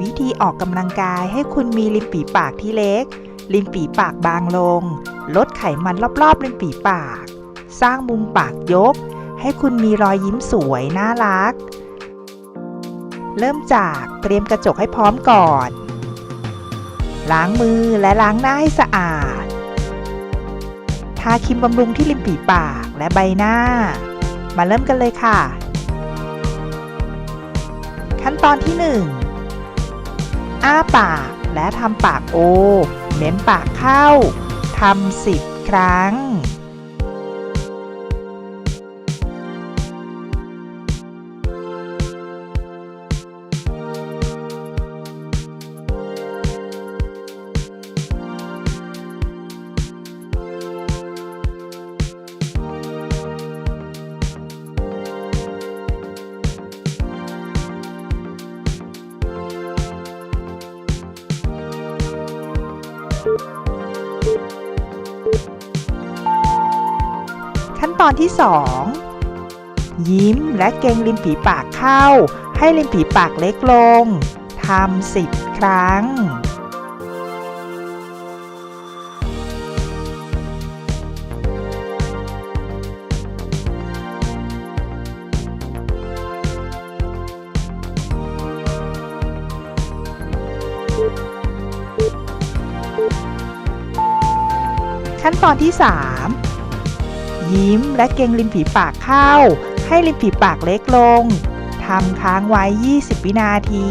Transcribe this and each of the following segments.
วิธีออกกำลังกายให้คุณมีริมฝีปากที่เล็ก ริมฝีปากบางลง ลดไขมันรอบๆริมฝีปาก สร้างมุมปากยก ให้คุณมีรอยยิ้มสวยน่ารัก เริ่มจากเตรียมกระจกให้พร้อมก่อน ล้างมือและล้างหน้าให้สะอาด ทาครีมบำรุงที่ริมฝีปากและใบหน้า มาเริ่มกันเลยค่ะ ขั้นตอนที่ 1 อ้าปาก และทำปากโอ เม้มปากเข้าทำสิบครั้ง ขั้นตอนที่ 2 ยิ้มและเกงริมฝีปากเข้า ให้ริมฝีปากเล็กลงทำสิบครั้ง ขั้นตอนที่ 3 ยิ้มและเกรงริมฝีปากเข้า ให้ริมฝีปากเล็กลงทำค้างไว้ 20 วินาที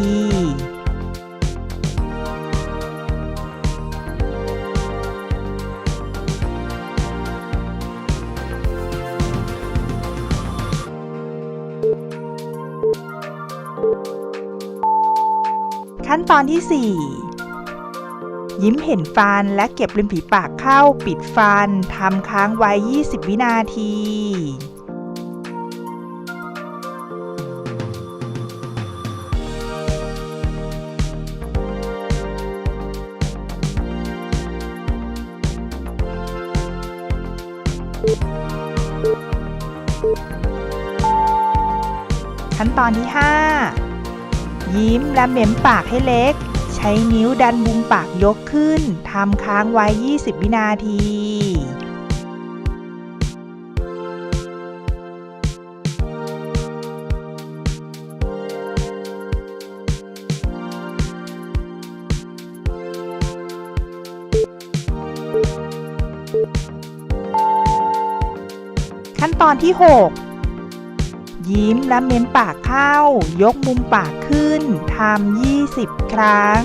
ขั้นตอนที่ 4 ยิ้มเห็นฟันและเก็บริมฝีปากเข้าปิดฟันทำค้างไว้ 20 วินาทีขั้นตอนที่ 5 ยิ้มและเม้มปากให้เล็ก ช้นิ้วดันมุมปากยกขึ้น ทำค้างไว้ 20 วินาทีขั้นตอนที่ 6 ยิ้มและเม้มปากเข้า ยกมุมปากขึ้นทำ20 ครั้ง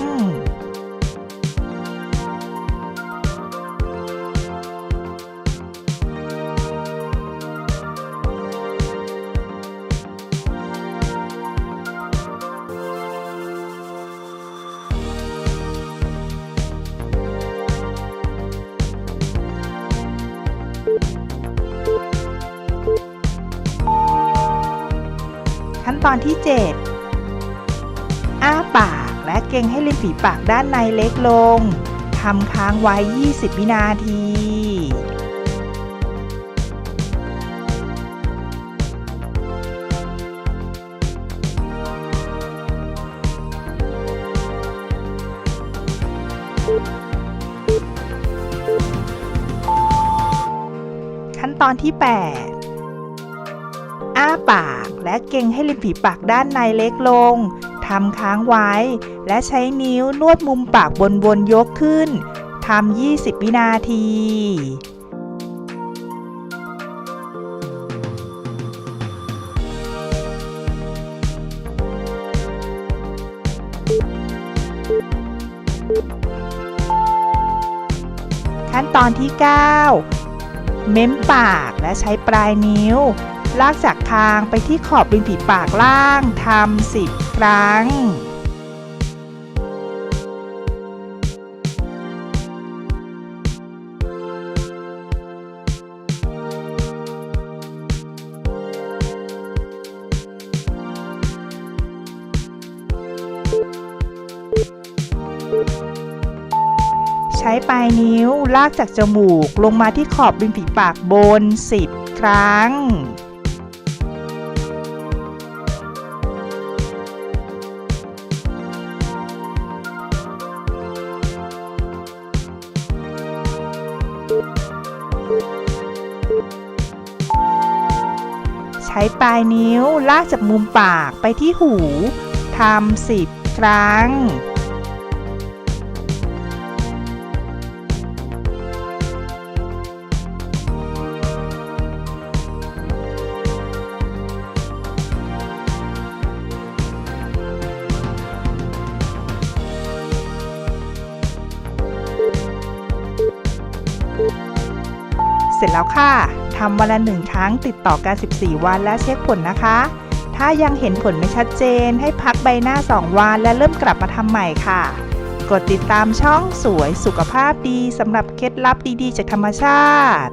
ตอนที่ 7 อ้าปากและเกรงให้ริมฝีปากด้านในเล็กลงทำค้างไว้ 20 วินาทีขั้นตอนที่ 8 อ้าปาก และเกรงให้ริมฝีปากด้านในเล็กลงทำค้างไว้ และใช้นิ้วนวดมุมปากบนๆยกขึ้นทำ 20 วินาทีขั้นตอนที่ 9 เม้มปากและใช้ปลายนิ้ว ลากจากคางไปที่ขอบริมฝีปากล่างทำ10ครั้ง ใช้ปลายนิ้วลากจากจมูกลงมาที่ขอบริมฝีปากบน 10 ครั้ง ใช้ปลายนิ้วลากจากมุมปากไปที่หูทำสิบครั้ง สร็จแล้วค่ะทำวันละหนึ่งครั้งติดต่อกัน 14 วันและเช็คผลนะคะ ถ้ายังเห็นผลไม่ชัดเจน ให้พักใบหน้า 2 วันและเริ่มกลับมาทำใหม่ค่ะ กดติดตามช่องสวยสุขภาพดีสำหรับเคล็ดลับดีๆ จากธรรมชาติ